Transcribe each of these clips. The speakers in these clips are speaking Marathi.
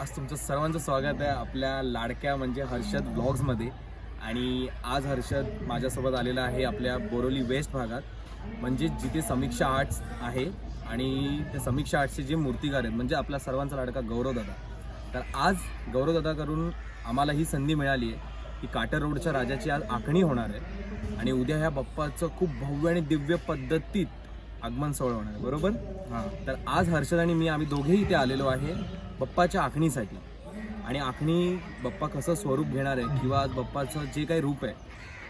आज तुमचं सर्वांचं स्वागत आहे आपल्या लाडक्या म्हणजे हर्षद ब्लॉग्समध्ये आणि आज हर्षद माझ्यासोबत आलेला आहे आपल्या बोरोली वेस्ट भागात. म्हणजे जिथे समीक्षा आर्ट्स आहे आणि त्या समीक्षा आर्ट्सचे जे मूर्तिकार आहेत म्हणजे आपला सर्वांचा लाडका गौरवदादा. तर आज गौरवदादाकडून आम्हाला ही संधी मिळाली आहे की काटर रोडच्या राजाची आज आखणी होणार आहे. आणि उद्या ह्या बाप्पाचं खूप भव्य आणि दिव्य पद्धतीत आगमन सोहळा होणार आहे. बरोबर? हां. तर आज हर्षद आणि मी आम्ही दोघेही इथे आलेलो आहे. बप्पाच्या आखणीसाठी. आणि आखणी बप्पा कसं स्वरूप घेणार आहे किंवा आज जे काही रूप आहे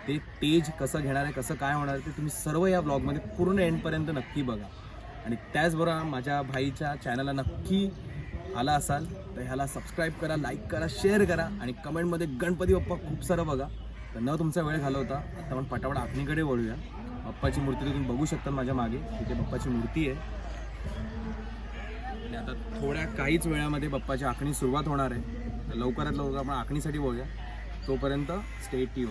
ते तेज कसं घेणार आहे कसं काय होणार आहे ते तुम्ही सर्व या ब्लॉगमध्ये पूर्ण एंडपर्यंत नक्की बघा. आणि त्याचबरोबर माझ्या भाईच्या चॅनलला नक्की आला असाल तर ह्याला सबस्क्राईब करा लाईक करा शेअर करा आणि कमेंटमध्ये गणपती बाप्पा खूप सारं बघा. तर न तुमचा वेळ घालवता आता आपण पटापट आखणीकडे वळूया. बाप्पाची मूर्ती तुम्ही बघू शकता माझ्या मागे. तिथे बाप्पाची मूर्ती आहे. आता थोड्या काहीच वेळामध्ये बाप्पाची आखणी सुरुवात होणार आहे. तर लवकरात लवकर आपण आखणीसाठी बघूया. तोपर्यंत स्टेट टी